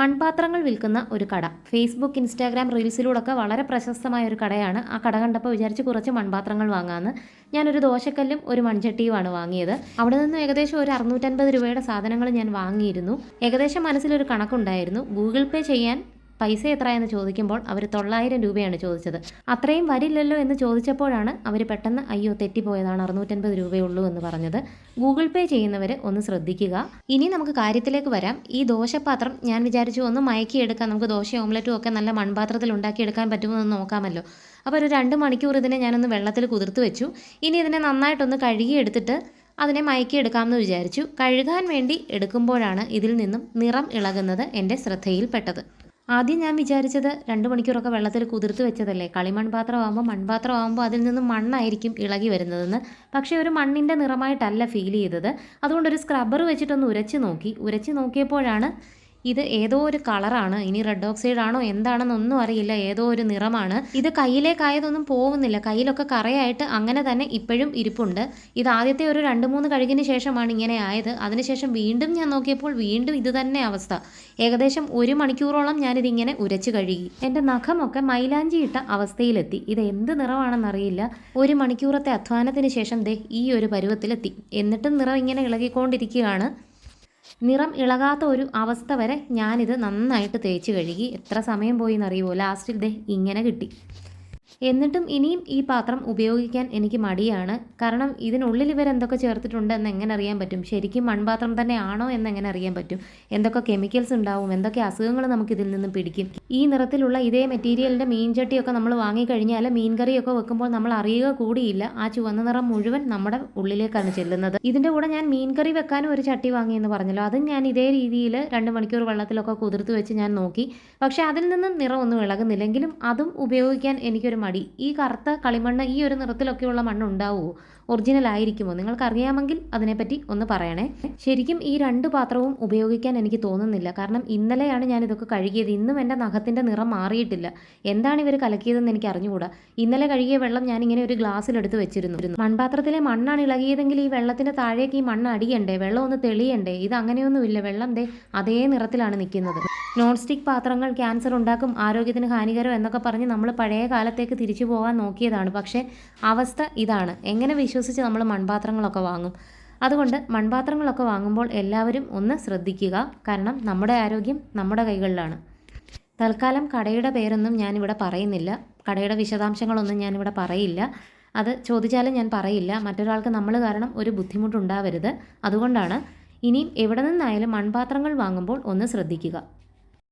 മൺപാത്രങ്ങൾ വിൽക്കുന്ന ഒരു കട. ഫേസ്ബുക്ക് ഇൻസ്റ്റാഗ്രാം റീൽസിലൂടെയൊക്കെ വളരെ പ്രശസ്തമായ ഒരു കടയാണ്. ആ കട കണ്ടപ്പോൾ വിചാരിച്ച് കുറച്ച് മൺപാത്രങ്ങൾ വാങ്ങാമെന്ന് ഞാനൊരു ദോശക്കല്ലും ഒരു മൺചട്ടിയുമാണ് വാങ്ങിയത്. അവിടെ നിന്ന് ഏകദേശം ഒരു അറുന്നൂറ്റൻപത് രൂപയുടെ സാധനങ്ങൾ ഞാൻ വാങ്ങിയിരുന്നു. ഏകദേശം മനസ്സിലൊരു കണക്കുണ്ടായിരുന്നു. ഗൂഗിൾ പേ ചെയ്യാൻ പൈസ എത്രയെന്ന് ചോദിക്കുമ്പോൾ അവർ തൊള്ളായിരം രൂപയാണ് ചോദിച്ചത്. അത്രയും വരില്ലല്ലോ എന്ന് ചോദിച്ചപ്പോഴാണ് അവർ പെട്ടെന്ന് അയ്യോ തെറ്റിപ്പോയതാണ് അറുന്നൂറ്റൻപത് രൂപയുള്ളൂ എന്ന് പറഞ്ഞത്. ഗൂഗിൾ പേ ചെയ്യുന്നവർ ഒന്ന് ശ്രദ്ധിക്കുക. ഇനി നമുക്ക് കാര്യത്തിലേക്ക് വരാം. ഈ ദോശപാത്രം ഞാൻ വിചാരിച്ചു ഒന്ന് മയക്കിയെടുക്കാം. നമുക്ക് ദോശ ഓംലറ്റും ഒക്കെ നല്ല മൺപാത്രത്തിൽ ഉണ്ടാക്കിയെടുക്കാൻ പറ്റുമോ എന്ന് നോക്കാമല്ലോ. അപ്പോൾ ഒരു രണ്ട് മണിക്കൂർ ഇതിനെ ഞാനൊന്ന് വെള്ളത്തിൽ കുതിർത്ത് വെച്ചു. ഇനി ഇതിനെ നന്നായിട്ടൊന്ന് കഴുകിയെടുത്തിട്ട് അതിനെ മയക്കിയെടുക്കാമെന്ന് വിചാരിച്ചു. കഴുകാൻ വേണ്ടി എടുക്കുമ്പോഴാണ് ഇതിൽ നിന്നും നിറം ഇളകുന്നത് എന്റെ ശ്രദ്ധയിൽപ്പെട്ടത്. ആദ്യം ഞാൻ വിചാരിച്ചത് രണ്ട് മണിക്കൂറൊക്കെ വെള്ളത്തിൽ കുതിർത്ത് വെച്ചതല്ലേ. കളിമൺ പാത്രമാകുമ്പോൾ മൺപാത്രമാകുമ്പോൾ അതിൽ നിന്ന് മണ്ണായിരിക്കും ഇളകി വരുന്നതെന്ന്. പക്ഷേ ഒരു മണ്ണിന്റെ നിറമായിട്ടല്ല ഫീൽ ചെയ്തത്. അതുകൊണ്ട് ഒരു സ്ക്രബ്ബർ വെച്ചിട്ടൊന്ന് ഉരച്ച് നോക്കി. ഉരച്ച് നോക്കിയപ്പോഴാണ് ഇത് ഏതോ ഒരു കളറാണ്. ഇനി റെഡ് ഓക്സൈഡ് ആണോ എന്താണെന്നൊന്നും അറിയില്ല. ഏതോ ഒരു നിറമാണ്. ഇത് കയ്യിലേക്കായതൊന്നും പോകുന്നില്ല കയ്യിലൊക്കെ കറയായിട്ട് അങ്ങനെ തന്നെ ഇപ്പോഴും ഇരിപ്പുണ്ട്. ഇത് ആദ്യത്തെ ഒരു രണ്ട് മൂന്ന് കഴുകിന് ശേഷമാണ് ഇങ്ങനെ ആയത്. അതിനുശേഷം വീണ്ടും ഞാൻ നോക്കിയപ്പോൾ വീണ്ടും ഇത് തന്നെ അവസ്ഥ. ഏകദേശം ഒരു മണിക്കൂറോളം ഞാനിതിങ്ങനെ ഉരച്ച് കഴുകി. എന്റെ നഖമൊക്കെ മൈലാഞ്ചി ഇട്ട അവസ്ഥയിലെത്തി. ഇത് എന്ത് നിറമാണെന്നറിയില്ല. ഒരു മണിക്കൂറത്തെ അധ്വാനത്തിന് ശേഷം ദേ ഈ ഒരു പരുവത്തിലെത്തി. എന്നിട്ടും നിറം ഇങ്ങനെ ഇളകിക്കൊണ്ടിരിക്കുകയാണ്. നിറം ഇളകാത്ത ഒരു അവസ്ഥ വരെ ഞാനിത് നന്നായിട്ട് തേച്ച് കഴുകി എത്ര സമയം പോയി എന്നറിയുമോ ലാസ്റ്റിൽ ദേ ഇങ്ങനെ കിട്ടി. എന്നിട്ടും ഇനിയും ഈ പാത്രം ഉപയോഗിക്കാൻ എനിക്ക് മടിയാണ്. കാരണം ഇതിനുള്ളിൽ ഇവരെന്തൊക്കെ ചേർത്തിട്ടുണ്ട് എന്ന് എങ്ങനെ അറിയാൻ പറ്റും? ശരിക്കും മൺപാത്രം തന്നെ ആണോ എന്ന് എങ്ങനെ അറിയാൻ പറ്റും? എന്തൊക്കെ കെമിക്കൽസ് ഉണ്ടാവും? എന്തൊക്കെ അസുഖങ്ങൾ നമുക്കിതിൽ നിന്ന് പിടിക്കും? ഈ നിറത്തിലുള്ള ഇതേ മെറ്റീരിയലിന്റെ മീൻചട്ടിയൊക്കെ നമ്മൾ വാങ്ങിക്കഴിഞ്ഞാൽ മീൻ കറിയൊക്കെ വെക്കുമ്പോൾ നമ്മൾ അറിയുക കൂടിയില്ല. ആ ചുവന്ന നിറം മുഴുവൻ നമ്മുടെ ഉള്ളിലേക്കാണ് ചെല്ലുന്നത്. ഇതിന്റെ കൂടെ ഞാൻ മീൻ കറി വെക്കാനും ഒരു ചട്ടി വാങ്ങിയെന്ന് പറഞ്ഞല്ലോ. അതും ഞാൻ ഇതേ രീതിയിൽ രണ്ട് മണിക്കൂർ വെള്ളത്തിലൊക്കെ കുതിർത്ത് വെച്ച് ഞാൻ നോക്കി. പക്ഷേ അതിൽ നിന്നും നിറമൊന്നും ഇളകുന്നില്ലെങ്കിലും അതും ഉപയോഗിക്കാൻ എനിക്കൊരു മടി. ഈ കറുത്ത കളിമണ്ണ് ഈ ഒരു നിറത്തിലൊക്കെയുള്ള മണ്ണ് ഉണ്ടാവുമോ ഒറിജിനൽ ആയിരിക്കുമോ? നിങ്ങൾക്കറിയാമെങ്കിൽ അതിനെപ്പറ്റി ഒന്ന് പറയണേ. ശരിക്കും ഈ രണ്ട് പാത്രവും ഉപയോഗിക്കാൻ എനിക്ക് തോന്നുന്നില്ല. കാരണം ഇന്നലെയാണ് ഞാൻ ഇതൊക്കെ കഴുകിയത്. ഇന്നും എന്റെ നഖത്തിന്റെ നിറം മാറിയിട്ടില്ല. എന്താണ് ഇവർ കലക്കിയതെന്ന് എനിക്ക് അറിഞ്ഞുകൂടാ ഇന്നലെ കഴുകിയ വെള്ളം ഞാൻ ഇങ്ങനെ ഒരു ഗ്ലാസ്സിലെടുത്ത് വെച്ചിരുന്നു. മൺപാത്രത്തിലെ മണ്ണാണ് ഇളകിയതെങ്കിൽ ഈ വെള്ളത്തിന്റെ താഴേക്ക് ഈ മണ്ണ് അടിയണ്ടേ? വെള്ളം ഒന്ന് തെളിയണ്ടേ? ഇത് അങ്ങനെയൊന്നുമില്ല വെള്ളം ദേ അതേ നിറത്തിലാണ് നിൽക്കുന്നത്. നോൺ സ്റ്റിക്ക് പാത്രങ്ങൾ ക്യാൻസർ ഉണ്ടാക്കും ആരോഗ്യത്തിന് ഹാനികരം എന്നൊക്കെ പറഞ്ഞ് നമ്മൾ പഴയ കാലത്തേക്ക് തിരിച്ചു പോകാൻ നോക്കിയതാണ്. പക്ഷേ അവസ്ഥ ഇതാണ്. എങ്ങനെ വിശ്വസിച്ച് നമ്മൾ മൺപാത്രങ്ങളൊക്കെ വാങ്ങും? അതുകൊണ്ട് മൺപാത്രങ്ങളൊക്കെ വാങ്ങുമ്പോൾ എല്ലാവരും ഒന്ന് ശ്രദ്ധിക്കുക. കാരണം നമ്മുടെ ആരോഗ്യം നമ്മുടെ കൈകളിലാണ്. തൽക്കാലം കടയുടെ പേരൊന്നും ഞാനിവിടെ പറയുന്നില്ല. കടയുടെ വിശദാംശങ്ങളൊന്നും ഞാനിവിടെ പറയില്ല. അത് ചോദിച്ചാലും ഞാൻ പറയില്ല. മറ്റൊരാൾക്ക് നമ്മൾ കാരണം ഒരു ബുദ്ധിമുട്ടുണ്ടാവരുത്. അതുകൊണ്ടാണ് ഇനിയും എവിടെ നിന്നായാലും മൺപാത്രങ്ങൾ വാങ്ങുമ്പോൾ ഒന്ന് ശ്രദ്ധിക്കുക.